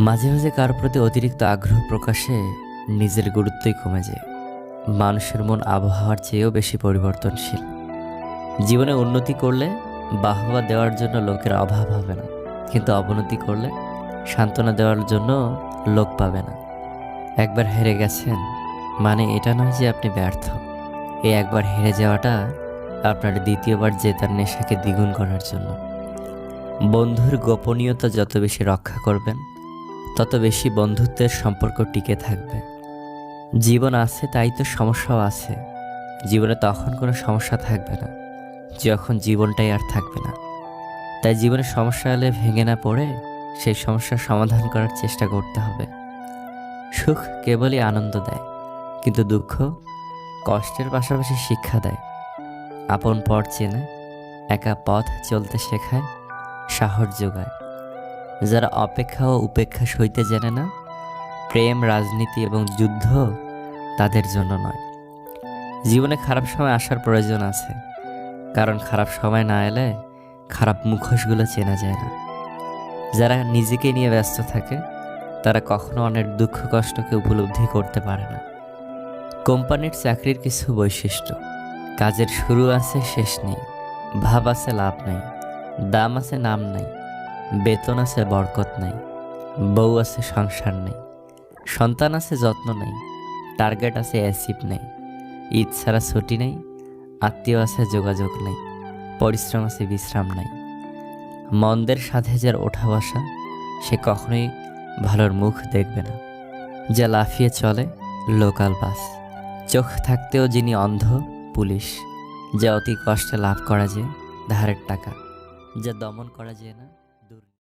মাঝে মাঝে কার প্রতি অতিরিক্ত আগ্রহ প্রকাশে নিজের গুরুত্বই কমে যায়। মানুষের মন আবহাওয়ার চেয়েও বেশি পরিবর্তনশীল। জীবনে উন্নতি করলে বাহবা দেওয়ার জন্য লোকের অভাব হবে না। কিন্তু অবনতি করলে সান্ত্বনা দেওয়ার জন্য লোক পাবে না। একবার হেরে গেছেন মানে এটা নয় যে আপনি ব্যর্থ। এই একবার হেরে যাওয়াটা আপনার দ্বিতীয়বার জেতার নেশাকে দ্বিগুণ করার জন্য। বন্ধুর গোপনীয়তা যত বেশি রক্ষা করবেন তত বেশি বন্ধুত্বের সম্পর্ক টিকে থাকবে। জীবন আছে, তাই তো সমস্যাও আছে। জীবনে তখন কোনো সমস্যা থাকবে না, যখন জীবনটাই আর থাকবে না। তাই জীবনে সমস্যা এলে ভেঙে না পড়ে, সেই সমস্যার সমাধান করার চেষ্টা করতে হবে। সুখ কেবলই আনন্দ দেয়, কিন্তু দুঃখ কষ্টের পাশাপাশি শিক্ষা দেয়। আপন পথ চেনে, একা পথ চলতে শেখায়, সাহস যোগায়। যারা অপেক্ষা ও উপেক্ষা সইতে জানে না, প্রেম, রাজনীতি এবং যুদ্ধ তাদের জন্য নয়। জীবনে খারাপ সময় আসার প্রয়োজন আছে, কারণ খারাপ সময় না এলে খারাপ মুখোশগুলো চেনা যায় না। যারা নিজেকে নিয়ে ব্যস্ত থাকে, তারা কখনো অনেক দুঃখ, কষ্টকে উপলব্ধি করতে পারে না। কোম্পানির চাকরির কিছু বৈশিষ্ট্য, কাজের শুরু আছে, শেষ নেই, ভাব আছে, লাভ নেই, দাম আছে, নাম নাই বেতন আছে, বরকত নাই। বউ আছে, সংসার নেই। সন্তান আছে, যত্ন নেই। টার্গেট আছে অ্যাসিভ নেই। ঈদ ছাড়া ছুটি নেই। আত্মীয় আছে, যোগাযোগ নেই। পরিশ্রম আছে, বিশ্রাম নাই। মন্দের সাথে যার ওঠা বসা, সে কখনোই ভালোর মুখ দেখবে না। যা লাফিয়ে চলে, লোকাল বাস। চোখ থাকতেও যিনি অন্ধ, পুলিশ। যা অতি কষ্টে লাভ করা যায় ধারের টাকা। যা দমন করা যায় না